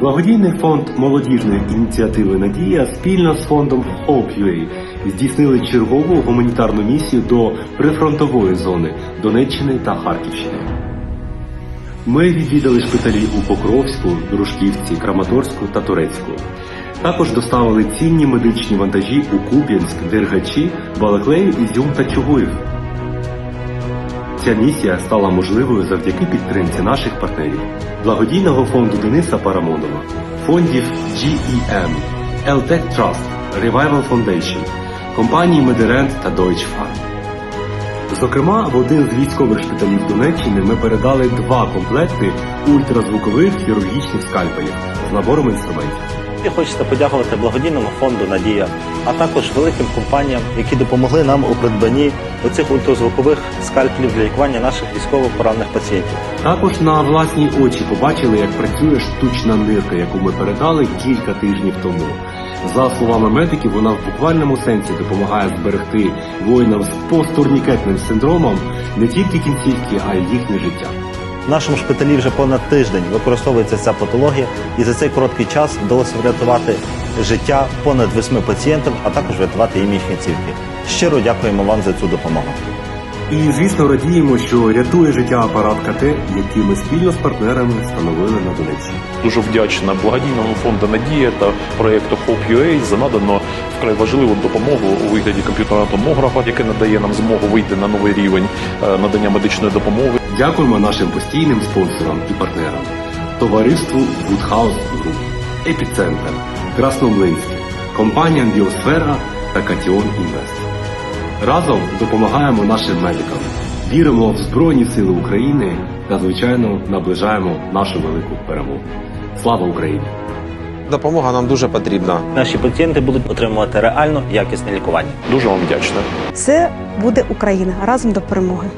Благодійний фонд молодіжної ініціативи Надія спільно з фондом Hope.ua здійснили чергову гуманітарну місію до прифронтової зони Донеччини та Харківщини. Ми відвідали шпиталі у Покровську, Дружківці, Краматорську та Турецьку. Також доставили цінні медичні вантажі у Куп'янськ, Дергачі, Балаклею, Ізюм та Чугуїв. Ця місія стала можливою завдяки підтримці наших партнерів благодійного фонду Дениса Парамонова, фондів GEM, LTEC Trust, Revival Foundation, компанії Медерент та Deutsche Farm. Зокрема, в один з військових шпиталів Донеччини ми передали два комплекти ультразвукових хірургічних скальпелів з набором інструментів. І хочеться подякувати благодійному фонду Надія, а також великим компаніям, які допомогли нам у придбанні оцих ультразвукових скальпелів для лікування наших військово поранених пацієнтів. Також на власні очі побачили, як працює штучна нирка, яку ми передали кілька тижнів тому. За словами медиків, вона в буквальному сенсі допомагає зберегти воїнам з посттурнікетним синдромом не тільки кінцівки, а й їхнє життя. В нашому шпиталі вже понад тиждень використовується ця патологія, і за цей короткий час вдалося врятувати життя понад восьми пацієнтам, а також врятувати їм їхні цівки. Щиро дякуємо вам за цю допомогу. І звісно радіємо, що рятує життя апарат КТ, який ми спільно з партнерами встановили на Донеччині. Дуже вдячна благодійному фонду Надія та проєкту Hope.ua за надану вкрай важливу допомогу у вигляді комп'ютерного томографа, яке надає нам змогу вийти на новий рівень е, надання медичної допомоги. Дякуємо нашим постійним спонсорам і партнерам. Товариству Woodhouse Group, Епіцентр, Красномлинське, компаніям Біосфера та Катіон Інвест. Разом допомагаємо нашим медикам, віримо в Збройні Сили України та, звичайно, наближаємо нашу велику перемогу. Слава Україні! Допомога нам дуже потрібна. Наші пацієнти будуть отримувати реально якісне лікування. Дуже вам вдячна. Це буде Україна разом до перемоги.